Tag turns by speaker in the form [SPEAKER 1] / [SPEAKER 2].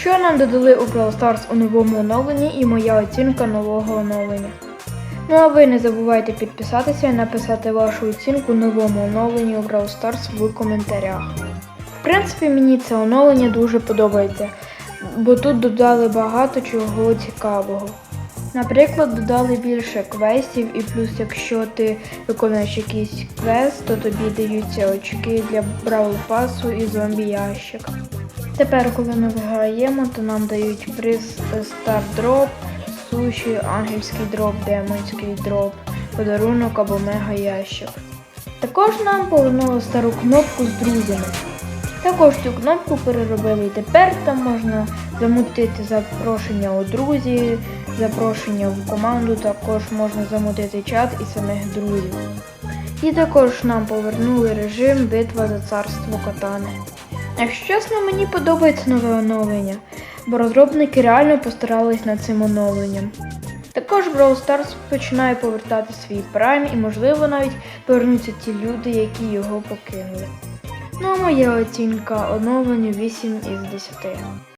[SPEAKER 1] Що нам додали у Brawl Stars у новому оновленні і моя оцінка нового оновлення. Ну а ви не забувайте підписатися і написати вашу оцінку новому оновленню у Brawl Stars в коментарях. В принципі, мені це оновлення дуже подобається, бо тут додали багато чого цікавого. Наприклад, додали більше квестів, і плюс, якщо ти виконуєш якийсь квест, то тобі даються очки для бравл пасу і зомбі ящик. Тепер, коли ми виграємо, то нам дають приз Star Drop, суші, ангельський дроп, демонський дроп, подарунок або мега ящик. Також нам повернули стару кнопку з друзями. Також цю кнопку переробили і тепер там можна замутити запрошення у друзі, запрошення в команду, також можна замутити чат і самих друзів. І також нам повернули режим битва за царство катани. Якщо чесно, мені подобається нове оновлення, бо розробники реально постарались над цим оновленням. Також Brawl Stars починає повертати свій прайм і, можливо, навіть повернуться ті люди, які його покинули. Ну а моя оцінка оновленню 8 із 10.